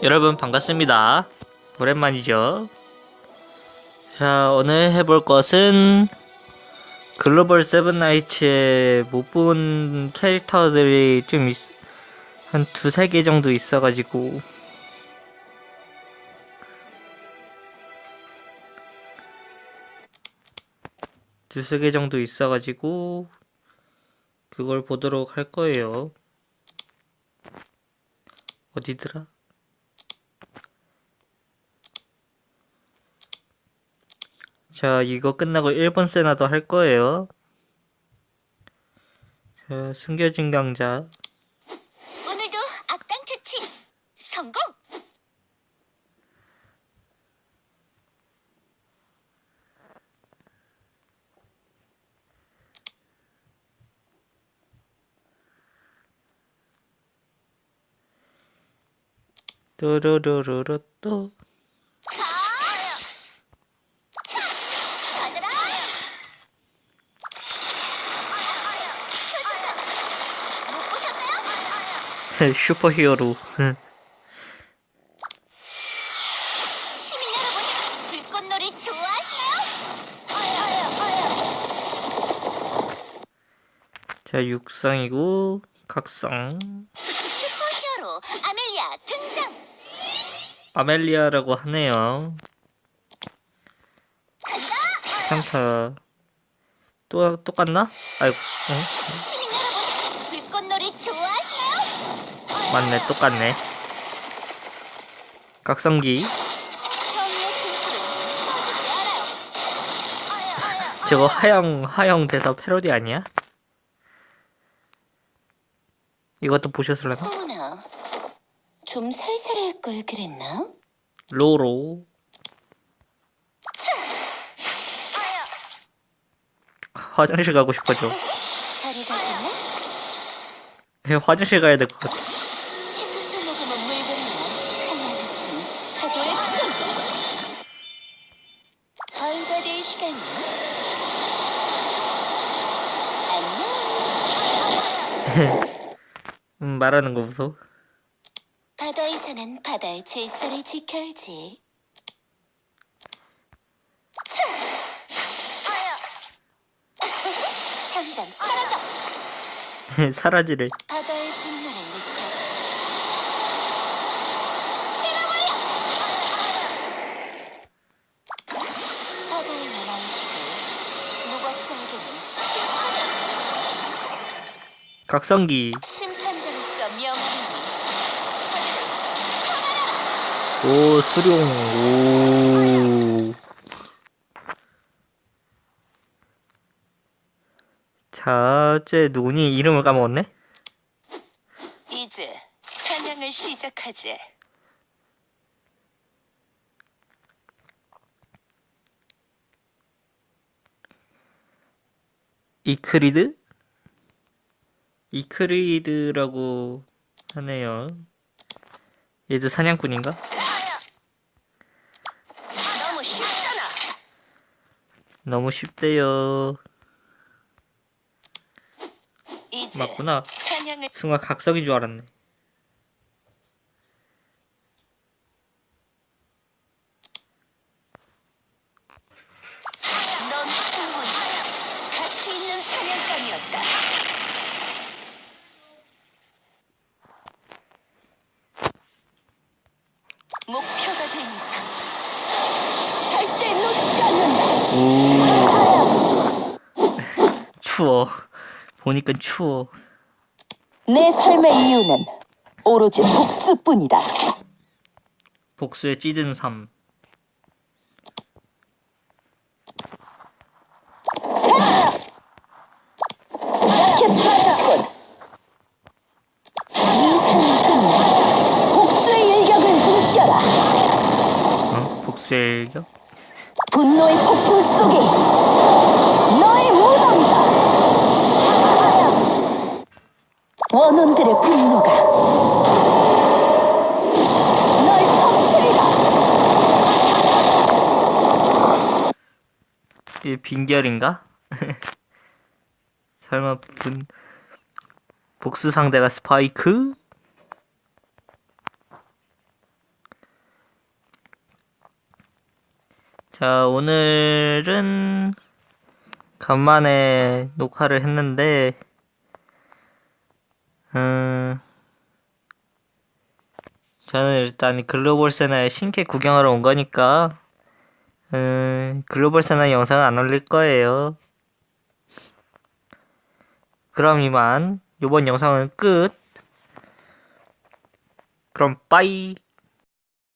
여러분 반갑습니다. 오랜만이죠. 자, 오늘 해볼 것은 글로벌 세븐나이츠에 못본 캐릭터들이 좀 있, 한 두세 개 정도 있어가지고 두세 개 정도 있어가지고 그걸 보도록 할 거예요. 어디더라? 자, 이거 끝나고 일본 세나도 할 거예요. 자, 숨겨진 강자. 오늘도 악당 퇴치 성공! 또로로로로 또. 하늘아! 못 보셨나요? 슈퍼히어로. 시민 여러분, 불꽃놀이 좋아하시나요? 자, 육상이고, 각성. 슈퍼히어로 아멜리아 등장! 아멜리아라고 하네요. 상타. 또, 똑같나? 아이고, 어? 시민 여러분, 불꽃놀이 좋아하시나요? 맞네, 똑같네. 각성기. 저거 하영, 하영 대사 패러디 아니야? 이것도 보셨을래나? 어머나, 좀 살살 할 걸 그랬나? 로로. 화장실 가고 싶어져. 자리 가졌네? 예, 화장실 가야 될 것 같아. 햇빛을 먹으면 물들이는 칼날 같은 파도의 춤. 안녕. 음, 말하는 거 무서워. 바다에 사는 바다의 질서를 지켜야지. 차! 당장 사라져! 사라지래. 바다의 분노를 느껴. 쓸어버려! 바다의 나라이시고 무법자에게는 심판이 각성기. 심판자로서 명하노니 저희를 처단하라! 오, 수룡. 오. 자, 쟤 누구니? 이름을 까먹었네? 이제 사냥을 시작하지. 이크리드? 이크리드라고 하네요. 얘도 사냥꾼인가? 너무 쉽잖아. 너무 쉽대요. 이제 맞구나. 사냥을 순간 각성인 줄 알았네. 넌 충분히 가치 있는 사냥감이었다. 목표가 된 이상 절대 놓치지 않는다. 추워. 보니까 추워. 내 삶의 이유는 오로지 복수뿐이다. 복수의 찌든 삶. 약해 빠졌군. 이 삶은 복수의 일격을 느껴라. 일격? 분노의 폭풍 속에 너의 무덤이다. 원혼들의 분노가 널 터뜨리라. 이 빈결인가? 설마 분 복수 상대가 스파이크? 자, 오늘은 간만에 녹화를 했는데, 음, 저는 일단 글로벌 세나의 신캐 구경하러 온 거니까, 음, 글로벌 세나 영상은 안 올릴 거예요. 그럼 이만, 요번 영상은 끝. 그럼 빠이.